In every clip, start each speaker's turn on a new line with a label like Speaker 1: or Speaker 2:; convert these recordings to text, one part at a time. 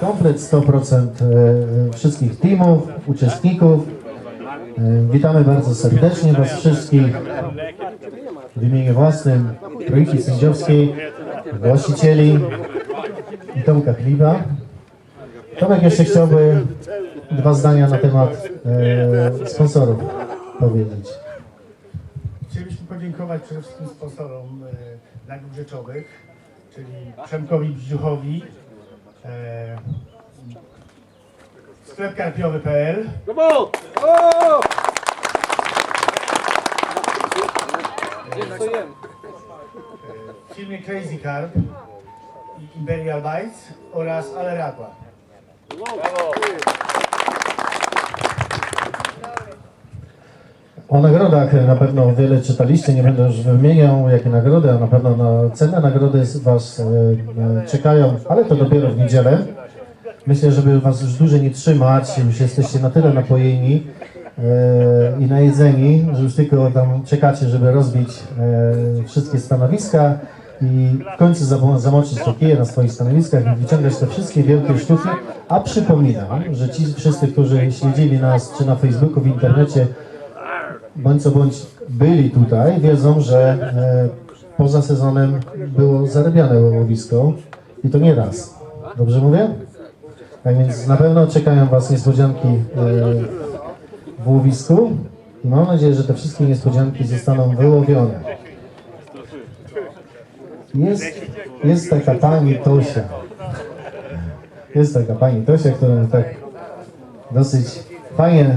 Speaker 1: komplet 100% e, wszystkich teamów, uczestników. E, Witamy bardzo serdecznie Was wszystkich w imieniu własnym trójki sędziowskiej, właścicieli i Tomka Kliwa. Tomek jeszcze chciałby dwa zdania na temat e, sponsorów powiedzieć.
Speaker 2: Podziękować przede wszystkim sponsorom e, nagród rzeczowych, czyli Przemkowi Bździuchowi, e, sklep karpiowy.pl, e, firmie Crazy Carp i Imperial Bites oraz Aleraqua.
Speaker 1: O nagrodach na pewno wiele czytaliście, nie będę już wymieniał jakie nagrody, a na pewno na cenne nagrody Was e, e, czekają, ale to dopiero w niedzielę. Myślę, żeby Was już dłużej nie trzymać, już jesteście na tyle napojeni e, i najedzeni, że już tylko tam czekacie, żeby rozbić wszystkie stanowiska i w końcu zamo- zamoczyć te kije na swoich stanowiskach i wyciągać te wszystkie wielkie sztuki. A przypominam, że ci wszyscy, którzy śledzili nas czy na Facebooku, w internecie, bądź co bądź byli tutaj, wiedzą, że e, poza sezonem było zarabiane łowisko i to nie raz. Dobrze mówię? Tak więc na pewno czekają Was niespodzianki e, w łowisku i mam nadzieję, że te wszystkie niespodzianki zostaną wyłowione. Jest, jest taka pani Tosia. Jest taka pani Tosia, którą tak dosyć fajnie e,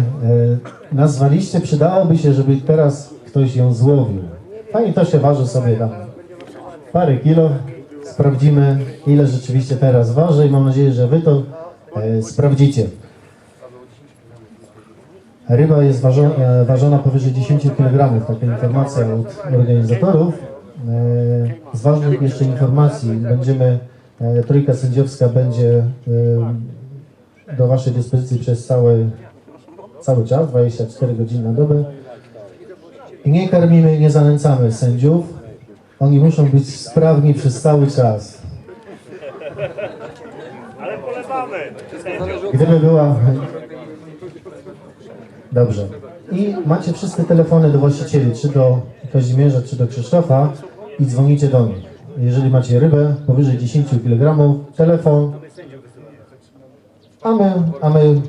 Speaker 1: nazwaliście. Przydałoby się, żeby teraz ktoś ją złowił. Pani to się waży sobie tam parę kilo. Sprawdzimy, ile rzeczywiście teraz waży i mam nadzieję, że wy to e, sprawdzicie. Ryba jest ważona, e, ważona powyżej 10 kg, taka informacja od organizatorów. Z ważnych jeszcze informacji będziemy, trójka sędziowska będzie do Waszej dyspozycji przez cały, cały czas, 24 godziny na dobę. I nie karmimy, nie zanęcamy sędziów. Oni muszą być sprawni przez cały czas.
Speaker 3: Ale polewamy.
Speaker 1: Gdyby była... Dobrze. I macie wszystkie telefony do właścicieli, czy do Kazimierza, czy do Krzysztofa i dzwonicie do nich. Jeżeli macie rybę powyżej 10 kg, telefon, a my, a my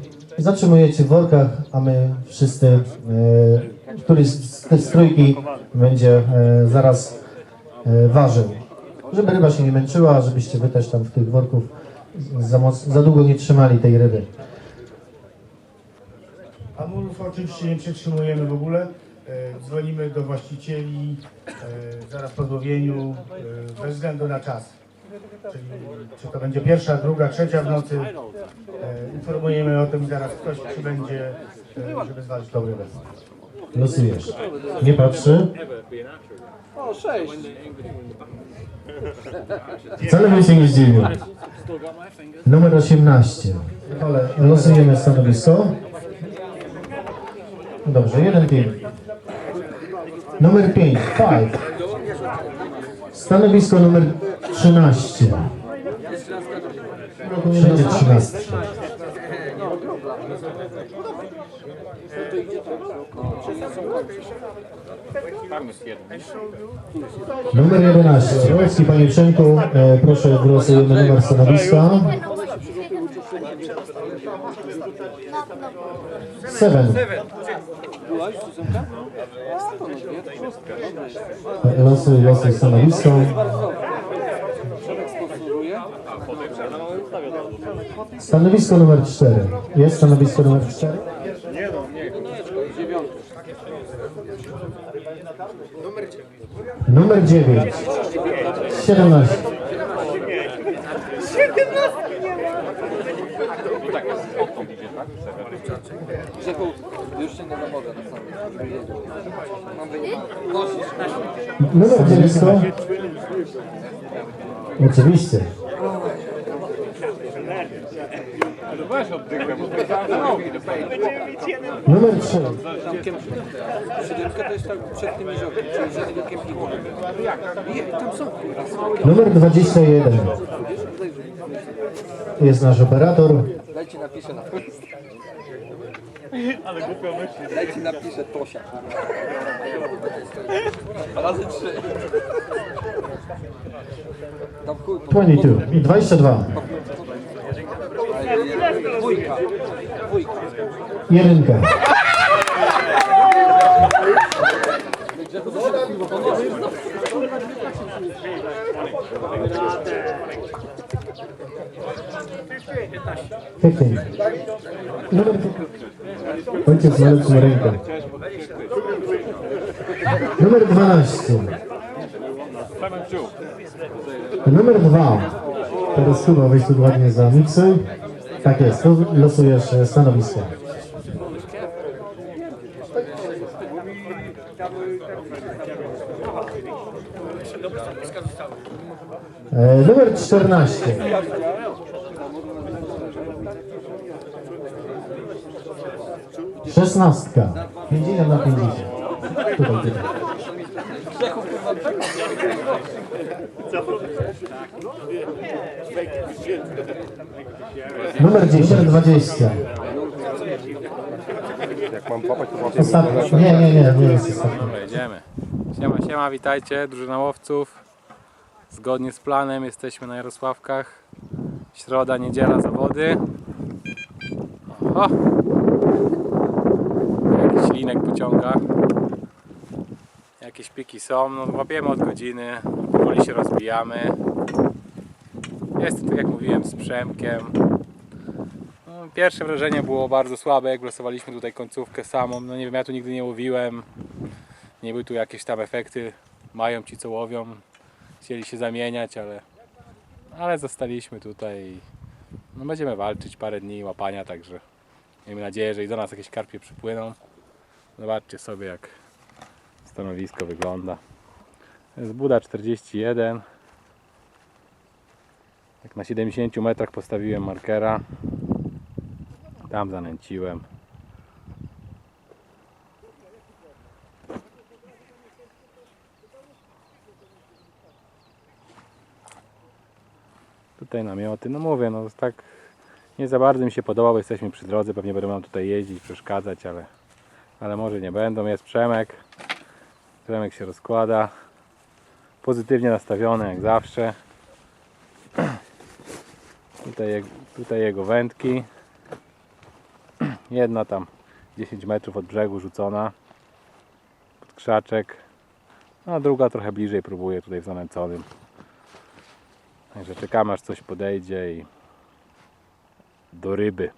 Speaker 1: zatrzymujecie w workach, a my wszyscy, e, któryś z tej trójki będzie e, zaraz e, ważył. Żeby ryba się nie męczyła, żebyście wy też tam w tych worków za, moc, za długo nie trzymali tej ryby.
Speaker 2: Amurów oczywiście nie przetrzymujemy w ogóle. E, Dzwonimy do właścicieli e, zaraz po złowieniu e, bez względu na czas. Czyli czy to będzie pierwsza, druga, trzecia w nocy. E, Informujemy o tym zaraz ktoś przybędzie, e, żeby zwalić tą rybę.
Speaker 1: Losujesz. Nie patrzy.
Speaker 4: O, sześć.
Speaker 1: Wcale bym się nie zdziwił. Numer 18. Ale losujemy stanowisko. Dobrze, jeden team. Numer 5, 5. Stanowisko numer 13. Wszędzie 13. Numer 11. Łecki, panie Przemku, e, proszę wylosujemy numer stanowiska. 7.
Speaker 4: Byłaś, Susanka? A, to no nie.
Speaker 1: Losuj, losuj stanowisko. Stanowisko numer 4. Jest stanowisko numer 4?
Speaker 4: Dziewiątka.
Speaker 1: Numer 9. 17.
Speaker 4: Grzechu, już się nie na sam. Mam wynik. Nosisz.
Speaker 1: Numer 900. Oczywiście. Numer 3.
Speaker 4: Tam kemp... Siódemka to jest tak przed tym jeziorkiem, czyli za tego kempingu. I tam są kurwa.
Speaker 1: Numer 21. Jest nasz operator.
Speaker 4: Dajcie napiszę na Ale głupio myśli. Dajcie napiszę Tosia. Razy trzy. Tam chuj. po-
Speaker 1: 22. 22.
Speaker 4: Dwójka. Dwójka.
Speaker 1: Jedynka. Fifteen. Numer... Ojciec ma rękę. Numer 12. Numer 2. Teraz chyba weź tu ładnie za miksy. Tak jest, losujesz e, stanowisko. E, numer 14. Szesnastka. 50 na 50. Tutaj, tutaj. Numer 10. Numer 20.
Speaker 3: Jak mam łapać, to.
Speaker 1: Nie, nie, nie, nie jest ostatni.
Speaker 3: Dobra, jedziemy. Siema, siema, witajcie, drużyna łowców. Zgodnie z planem jesteśmy na Jarosławkach. Środa, niedziela, zawody. Oho. Jakieś piki są, no łapiemy od godziny, powoli się rozbijamy. Jest tak jak mówiłem z Przemkiem. No, Pierwsze wrażenie było bardzo słabe, jak losowaliśmy tutaj końcówkę samą. No nie wiem, ja tu nigdy nie łowiłem. Nie były tu jakieś tam efekty. Mają ci co łowią. Chcieli się zamieniać, ale, ale zostaliśmy tutaj. No będziemy walczyć parę dni łapania, także miejmy nadzieję, że i do nas jakieś karpie przypłyną. Zobaczcie sobie jak stanowisko wygląda. Jest Buda 41. Jak na 70 metrach postawiłem markera. Tam zanęciłem. Tutaj namioty, no mówię, no tak nie za bardzo mi się podoba, bo jesteśmy przy drodze, pewnie będą nam tutaj jeździć, przeszkadzać, ale, ale może nie będą. Jest Przemek, Przemek się rozkłada, pozytywnie nastawiony jak zawsze. Tutaj, tutaj jego wędki, jedna tam 10 metrów od brzegu rzucona pod krzaczek, a druga trochę bliżej próbuje tutaj w zanęconym. Także czekamy aż coś podejdzie i do ryby.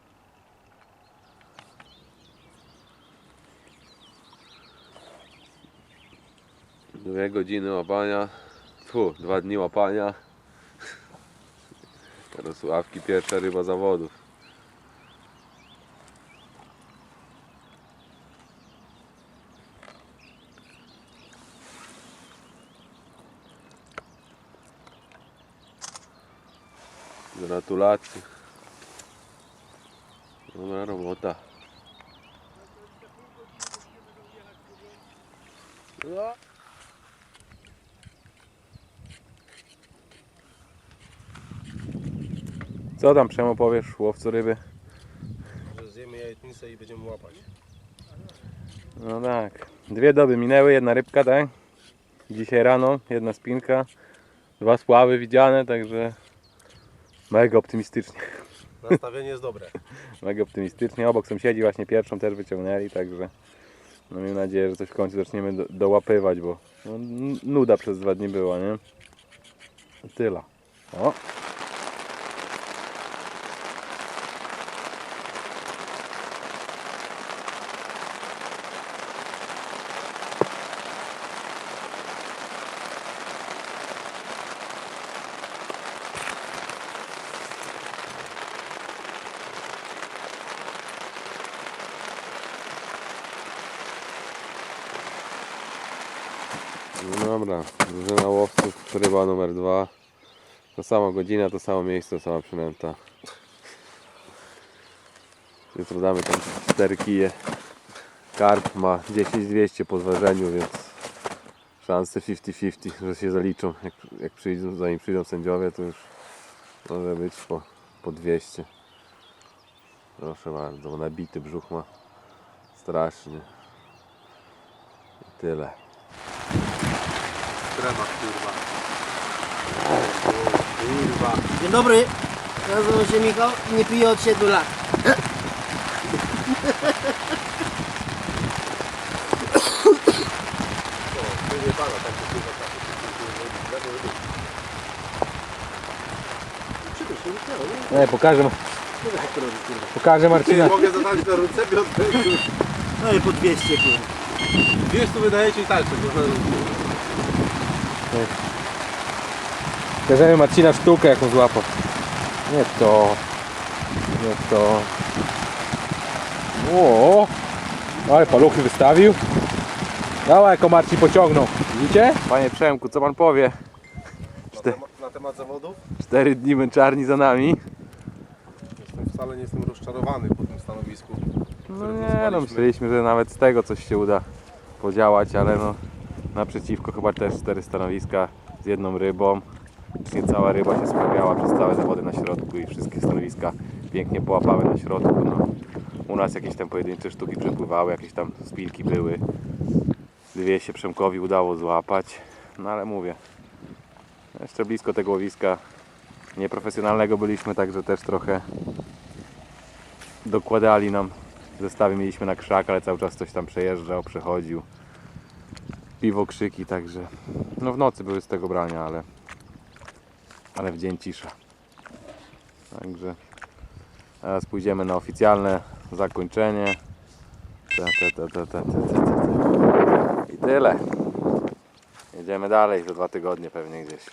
Speaker 5: Dwie godziny łapania. Fu, dwa dni łapania. Jarosławki, pierwsza ryba zawodów. Gratulacje. Dobra robota.
Speaker 3: Co tam Przemo powiesz, łowco ryby?
Speaker 6: że zjemy jajecznicę i będziemy łapać.
Speaker 3: No tak. Dwie doby minęły, jedna rybka, tak? Dzisiaj rano, jedna spinka, dwa spławy widziane, także mega optymistycznie.
Speaker 6: Nastawienie jest dobre.
Speaker 3: Mega optymistycznie. Obok sąsiedzi właśnie pierwszą też wyciągnęli, także no miejmy nadzieję, że coś w końcu zaczniemy do, dołapywać, bo no, nuda przez dwa dni była, nie? Tyle. O!
Speaker 5: No dobra, drużyna łowców, ryba numer dwa. To sama godzina, to samo miejsce, sama przynęta. Jutro damy tam 4 kije. Karp ma 10-200 po zważeniu, więc szanse 50-50, że się zaliczą. Jak, jak przyjdą, zanim przyjdą sędziowie, to już może być po, po 200. Proszę bardzo, nabity brzuch ma strasznie. I tyle.
Speaker 7: Dzień dobry, nazywam się Michał i nie piję od 7 lat.
Speaker 3: Nie, pokażę. Pokażę Marcina.
Speaker 6: Mogę zadać na ręce, Piotr?
Speaker 7: No i po 200 kurwa.
Speaker 6: Wiesz, tu wydaje się talczy.
Speaker 3: Pokażemy Marcina sztukę jaką złapał. Nie to. Nie to. O, ale paluchy wystawił. Dała jako Marcin pociągnął. Widzicie? Panie Przemku, co pan powie?
Speaker 6: Na temat zawodów?
Speaker 3: Cztery dni męczarni za nami.
Speaker 6: Jestem wcale nie jestem rozczarowany po tym stanowisku.
Speaker 3: No nie, no myśleliśmy, że nawet z tego coś się uda podziałać, ale no naprzeciwko chyba też cztery stanowiska z jedną rybą. Nie cała ryba się sprawiała przez całe zawody na środku i wszystkie stanowiska pięknie połapały na środku. No. U nas jakieś tam pojedyncze sztuki przepływały, jakieś tam spilki były. Dwie się Przemkowi udało złapać, no ale mówię, jeszcze blisko tego łowiska nieprofesjonalnego byliśmy, także też trochę dokładali nam zestawy mieliśmy na krzak, ale cały czas coś tam przejeżdżał, przechodził. Piwo, krzyki, także no w nocy były z tego brania, ale ale w dzień cisza. Także teraz pójdziemy na oficjalne zakończenie. Ta, ta, ta, ta, ta, ta, ta, ta. I tyle. Jedziemy dalej za dwa tygodnie pewnie gdzieś.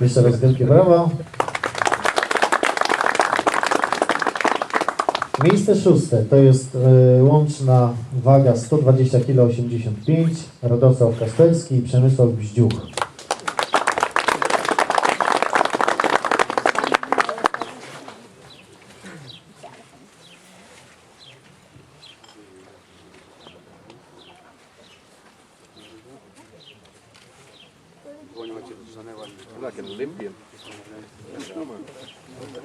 Speaker 1: Jeszcze raz wielkie brawo. Miejsce szóste to jest e, łączna waga 120 kg 85 Radosław Kastelski i Przemysław Bździuch.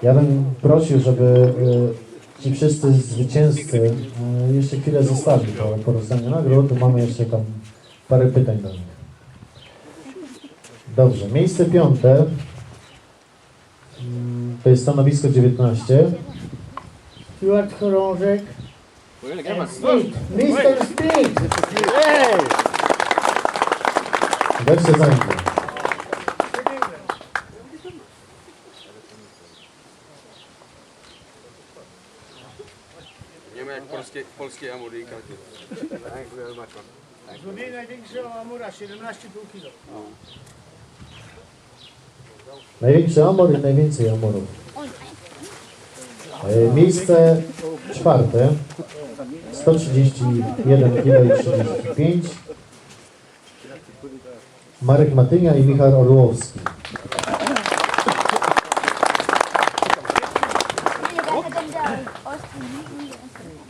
Speaker 1: Ja bym prosił, żeby e, ci wszyscy zwycięzcy e, jeszcze chwilę zostali po, po rozdaniu nagród. Tu mamy jeszcze tam parę pytań do nich. Dobrze, miejsce piąte mm, to jest stanowisko 19.
Speaker 2: Stuart Chorążek. Mr. Speed!
Speaker 1: Weźcie za nim.
Speaker 4: Nie ma jak polskie, polskie Ameryka.
Speaker 2: Złowienie największego amura, 17,5 kg.
Speaker 1: Największy amor i najwięcej amorów. E, Miejsce czwarte 131 kg i 35 Marek Matynia i Michał Orłowski.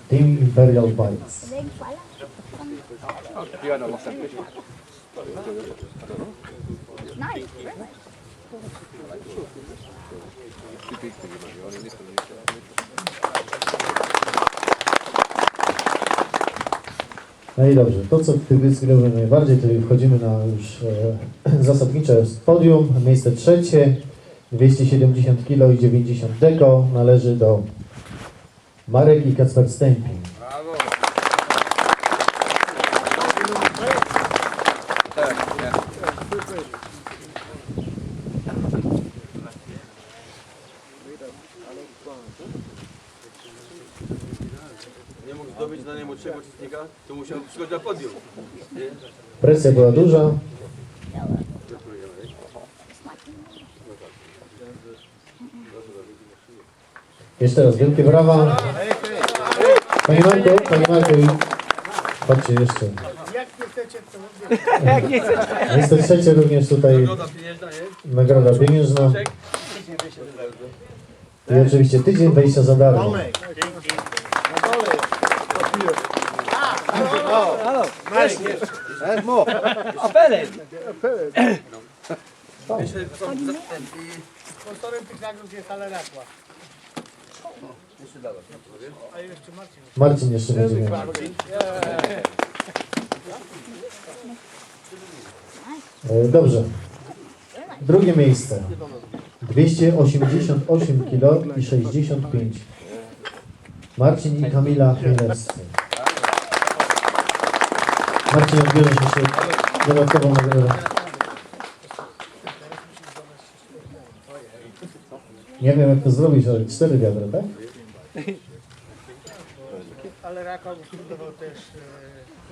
Speaker 1: Team Imperial Bites. No i dobrze, to co Ty zgrałem najbardziej, czyli wchodzimy na już e, zasadnicze podium. Miejsce trzecie, 270 kg i 90 deko należy do Marek i Kacper Stępień.
Speaker 4: Nie mógł zdobyć dla najmłodszego uczestnika, to musiał przychodzić na podium.
Speaker 1: Presja była duża. Jeszcze raz wielkie brawa. Panie Marku, Panie Marku, Chodźcie jeszcze.
Speaker 2: Jak nie chcecie, to
Speaker 1: Miejsce trzecie również tutaj nagroda pieniężna. I oczywiście tydzień wejścia za darmo.
Speaker 2: sponsorem tych nagród jest Alerakła. Marcin.
Speaker 1: Jeszcze będzie miał. E, Dobrze. Drugie miejsce. 288 kg i 65. Marcin i Kamila Chmielewscy. Marcin odbierze się dodatkową nagrodę. Nie wiem jak to zrobić, ale cztery wiadra, tak?
Speaker 2: Ale Rakał zbudował też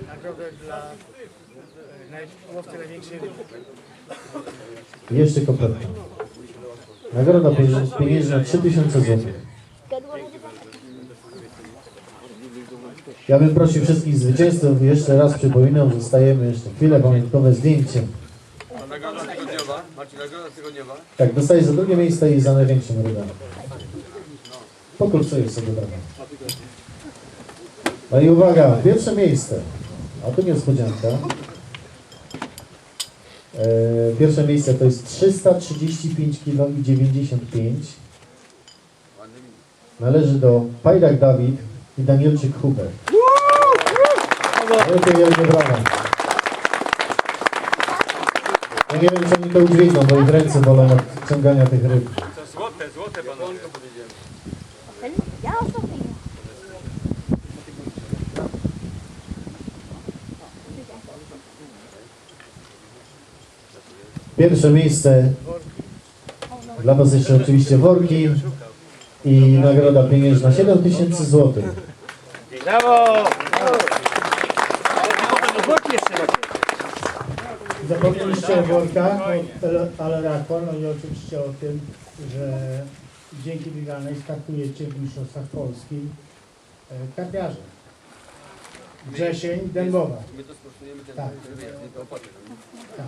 Speaker 2: e, nagrodę dla e, łowcy największej ryby.
Speaker 1: I jeszcze koperta. Nagroda pieniężna- pieniężna 3000 zł. Ja bym prosił wszystkich zwycięzców, jeszcze raz przypominam, zostajemy jeszcze chwilę, pamiątkowe zdjęcie.
Speaker 4: Nagroda tygodniowa. Marcin, nagroda tygodniowa.
Speaker 1: Tak, dostajesz za drugie miejsce i za największą rybę. Pokurczuję sobie drogę. No i uwaga, pierwsze miejsce. A tu niespodzianka. E, pierwsze miejsce to jest 335 kg i 95. Należy do Pajdak Dawid i Danielczyk Hubert. Wielkie, wielkie brawa. Ja nie wiem, czy oni to udźwigną, bo ich ręce bolą od ciągania tych ryb.
Speaker 3: Złote, złote panowie.
Speaker 8: Ja ostatni.
Speaker 1: Pierwsze miejsce dla Was jeszcze oczywiście worki i nagroda pieniężna 7000 zł.
Speaker 2: Zapomnieliście o workach, o Alerakła, no i oczywiście o tym, że dzięki wygranej startujecie w Mistrzostwach Polski e, karpiarze. Wrzesień, Dębowa.
Speaker 4: My to sprostujemy ten
Speaker 2: Tak.
Speaker 4: to opłaty.
Speaker 2: Tak.